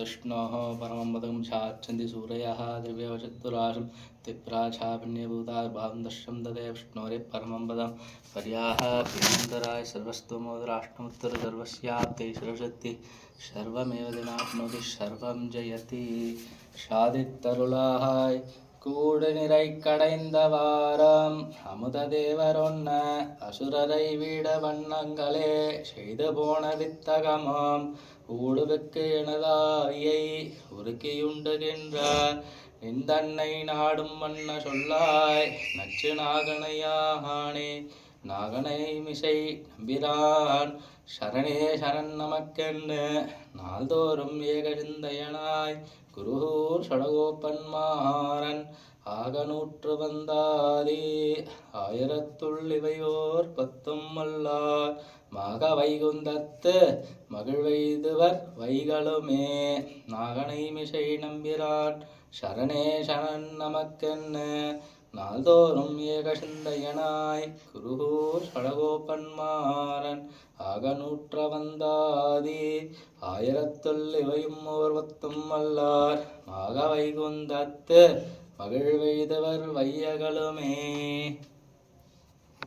तृष्णोः परमं छाच्छन्ति सूरय दिव्यवचत्तुराशं तिप्राछाभिन्यभूता भां दश्यं दधे विष्णोरे परमं पदं पर्याः प्रियन्तराय सर्वस्तुमोदराष्टमुत्तरसर्वस्याप्ते सरस्वति सर्वमेव दिनाप्नोति, सर्वं जयति। शादितरुलाहाय கூடு நிறை கடைந்த வாரம். அமுத தேவரொன்ன அசுரரை விட வண்ணங்களே செய்து போன வித்தகமாம். ஊடுவுக்கு எனதாவியை உருக்கியுண்டுகின்றார் நிந்தன்னை நாடும் மன்ன சொல்லாய் நச்சு நாகனையானே நாகனை மிசை நம்பிரான். சரணே சரண் நமக்கென்னு நாள்தோறும் ஏகசிந்தையனாய் குருகூர் சடகோப்பன்மாறன் ஆக நூற்று வந்தாதி. ஆயிரத்துள் இவையோர் பத்தும் அல்லார் மக வைகுந்தத்து மகிழ்வைதுவர் வைகளுமே. நாகனை மிசை நம்பிரான். சரணே சரண் நமக்கென்னு நாள்தோறும் ஏகசிந்தையனாய் குருகூர் சடகோப்பன்மாறன் ஆக நூற்ற வந்தாதி. ஆயிரத்துள் இவையும் ஓர்வத்தும் அல்லார். மாக வைகுந்தத்து மகிழ்வெய்தவர் வையகளுமே